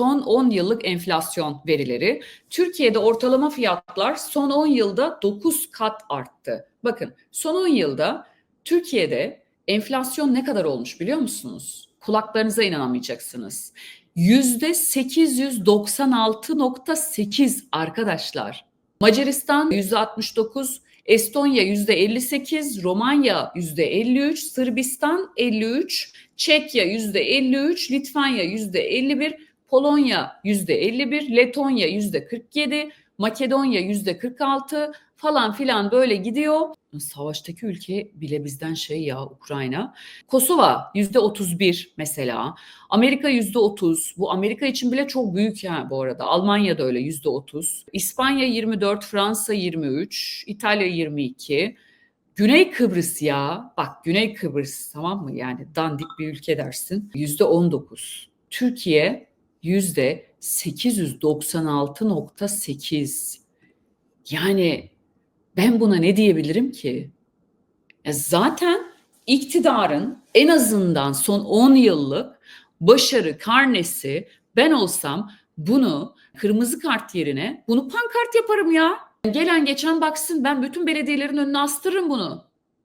son 10 yıllık enflasyon verileri. Türkiye'de ortalama fiyatlar son 10 yılda 9 kat arttı. Bakın son 10 yılda Türkiye'de enflasyon ne kadar olmuş biliyor musunuz? Kulaklarınıza inanamayacaksınız. Yüzde 896.8 arkadaşlar. Macaristan yüzde 69, Estonya yüzde 58, Romanya yüzde 53, Sırbistan 53, Çekya yüzde 53, Litvanya yüzde 51, Polonya yüzde 51, Letonya yüzde 47, Makedonya yüzde 46 falan filan böyle gidiyor. Savaştaki ülke bile bizden şey ya Ukrayna. Kosova yüzde 31 mesela. Amerika yüzde 30. Bu Amerika için bile çok büyük ya bu arada. Almanya da öyle yüzde 30. İspanya 24, Fransa 23, İtalya 22. Güney Kıbrıs ya. Bak Güney Kıbrıs tamam mı? Yani dandik bir ülke dersin. Yüzde 19. Türkiye yüzde 896.8. Yani ben buna ne diyebilirim ki? Ya zaten iktidarın en azından son 10 yıllık başarı karnesi ben olsam bunu kırmızı kart yerine bunu pankart yaparım ya. Gelen geçen baksın ben bütün belediyelerin önüne astırırım bunu.